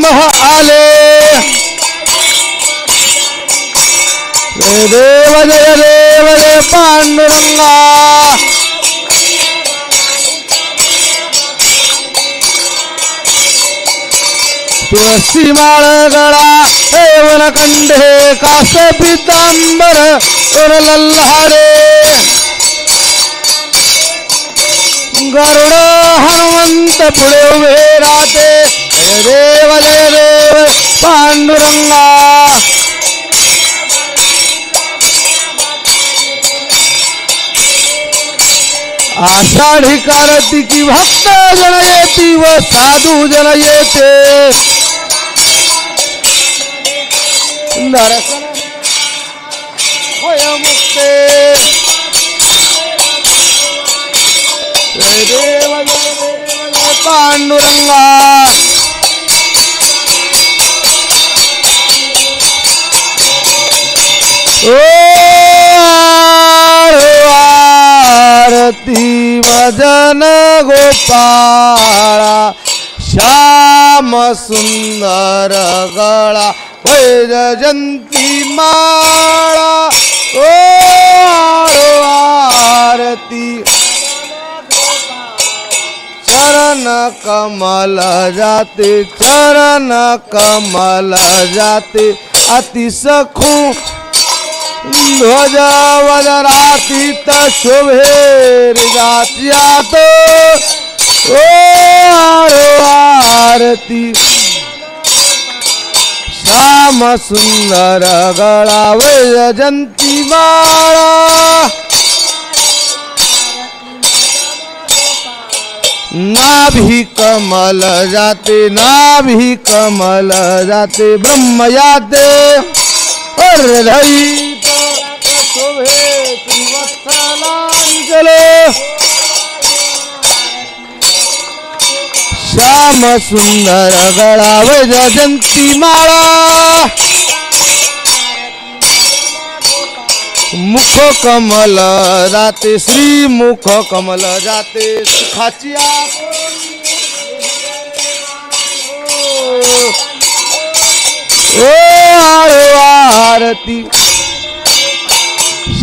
ब्रह्म आले. देव जय देव जय पांडुरंगा. तुळशी माळ गळा हेवन कंठे कास पितांबर लल्हारे गरुड हनुमंत पुढे उभे राहते. जय देव जय देव पांडुरंगा आषाढी कार्तिकी भक्त जन येती व साधू जन येते दर्शन होय मुक्ते जय देव जय देव जय पांडुरंगा आरती भजन गोपाळा श्याम सुंदर गळा वैर माळा. ओ आरती चरण कमल जाते चरण कमल जाते अति सखू ध्वज वदरातीत शोभेर जात्यात ओ आरती. श्याम सुंदर गळा वैजंती माळा. नाभी कमल जाते नाभी कमल जाते ब्रह्म जाते हृदयित शोभे त्रिवत्सलांचल श्याम सुंदर गळा जयंती माळा। मुख कमल जाते श्री मुख कमल जाते सुखाची ओ आरती।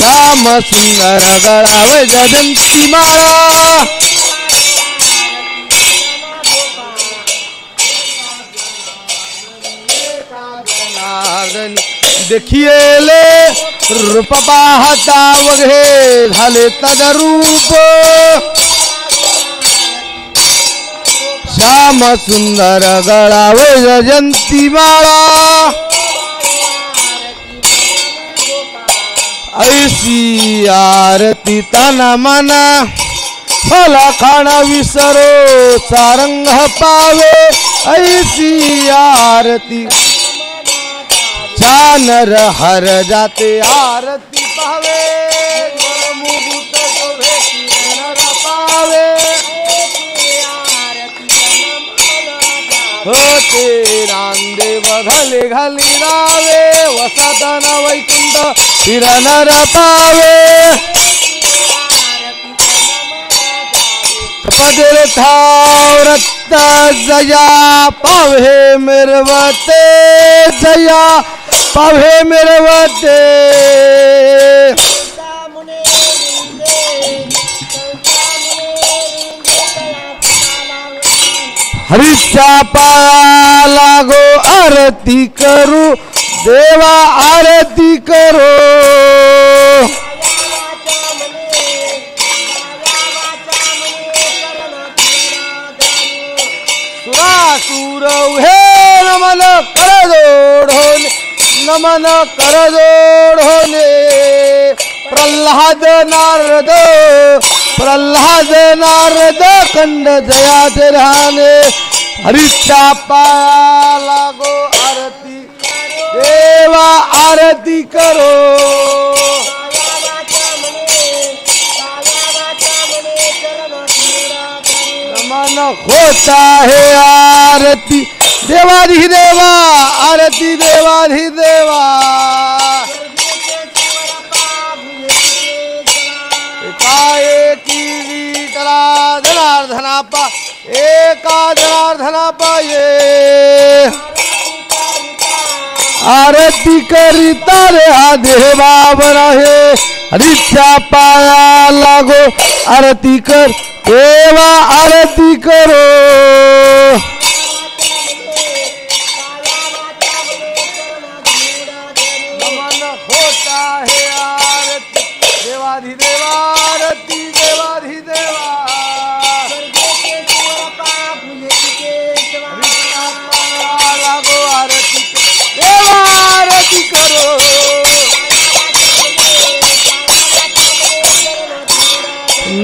श्याम सुंदर गळा वैजयंती माळा. देखिएले रूप पाहता वघे झाले तदरूप श्याम सुंदर गळा वैजयंती माळा. ऐसी आरती ताना माना फला खाणा विसरो सारंग पावे ऐसी आरती। चानर हर जाते आरती पावे पावे। होते नांदेव घाले घाली रावे वसदन वैकुंठ फिरनर पावे. पदर थावरत जया पावे मिरवते जया पावे मिरवते. हरीच्या पाया लागो आरती करू. देवा आरती करो. सुरासुर हे नमन कर जोडोने नमन कर जोडोने प्रल्हाद नारद प्रल्हाद नारद खंड जयात राहणे हरिच्या पाया लागो. देवा आरती करो. मन होता है आरती. देवाधि देवा आरती देवाधि देवा. काय की विठला धनार्धनापा एक एका जनार्दना पाये आरती करिता रे हा देवावर आहे हरीच्या पाया लागो. आरती कर देवा आरती करो.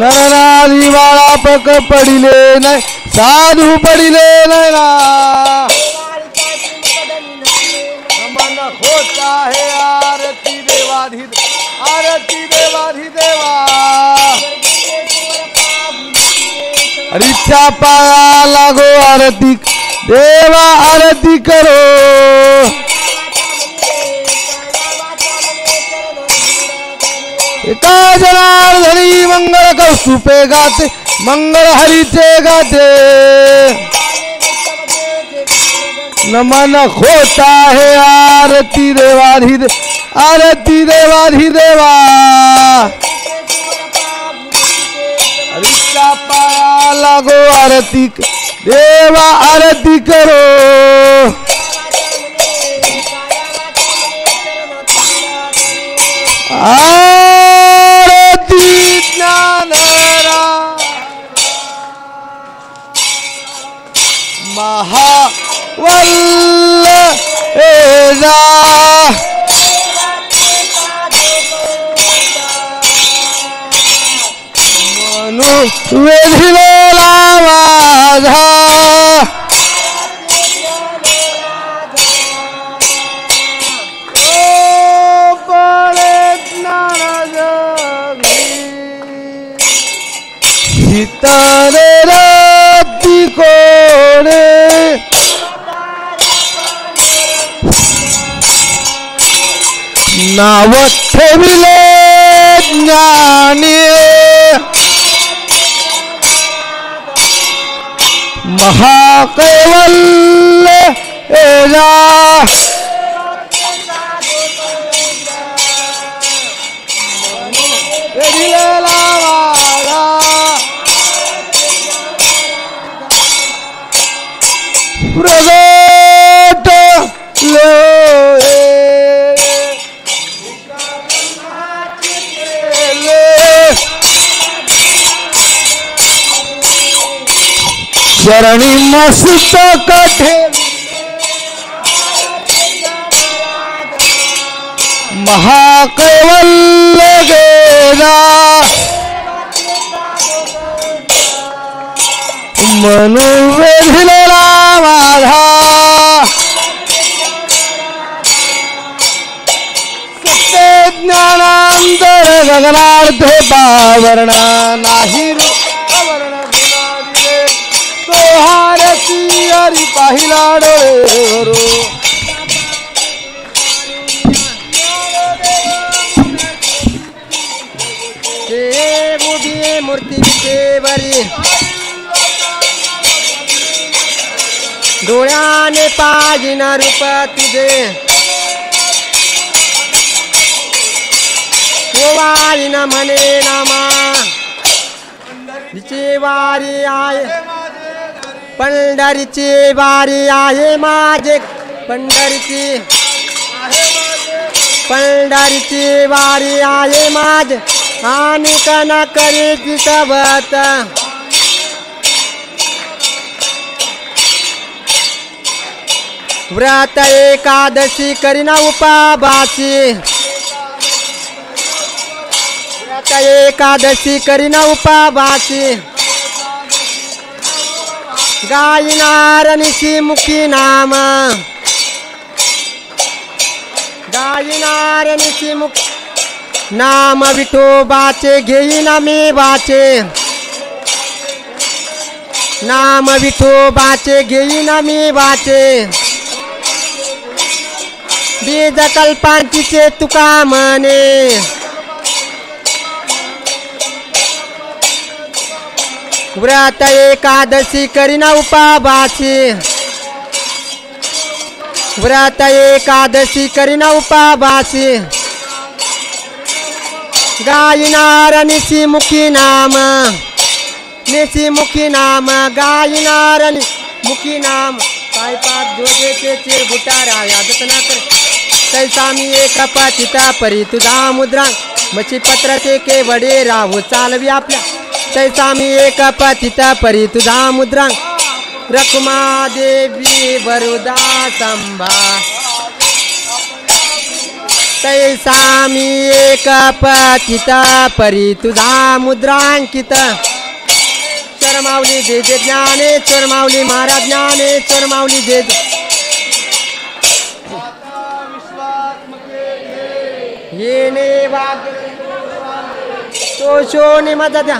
नरना दिवाळा पक पडिले नाही साधू पडिले नाही ना. नमन होता है आरती देवाधी आरती देवाधी देवा. रिक्षा पाया लागो आरती देवा आरती करो. एका जनार्दनी मंगळ कौस्तुपे गाते मंगळ हरीचे गाते। नमन होता है आरती देवाधि आरती देवाधि देवा लागो आरती देवा आरती करो। आरती एजा मनु वेधिलेला माझा ओ बळे ज्ञान नाव ठेविले ज्ञानी. महाकैवल्य एजा दिलेला वाडा. शरणी मस्त कठे. महाकैवल्य गेला म्हणून वेधलेला माझा सत्य ज्ञानांतर गगनार्थ पावरणा नाही हारती पाहिला डोळेवरू ते उभी मूर्ती विटेवरी डोळ्याने पाहिना रूप तुझे. वारीन म्हणे नामा हिची वारी आहे. पंढरीची वारी आहे माझे. पंढरीची पंढरीची वारी आहे माझे. आणि कना करीची सबत व्रत एकादशी करीना उपाबाची व्रत एकादशी करीना उपाबाची गायनार निशी मुखी नाम। गायनार निशी मुख नाम विठोबाचे घेईन मी वाचे नाम विठोबाचे घेईन मी वाचे बीज कल्पांतीचे तुका म्हणे। व्रत एकादशी करीना उपाभासी व्रत एकादशी करीना उपाभासी गायनार निशी नाम. निशिमुखी नाम गायनार मुखी नाम. पाय पाप जोगे चिर बुटारा. यादत कर तैसा मी एक पाचिता परी. तुझा मुद्रा मची पत्राचे के वडे राहू. चालवी आपल्या तैसा मी एक पतिता परी तुझा मुद्रा रखुमा देवी वरुदा संभा. तैसा मी एक पतिता परी तुझा मुद्रांकित चरमावली जे जे ज्ञानेश्वर माऊली महाराज ज्ञाने चरमावली जे येणे वाग तो शो माझा द्या.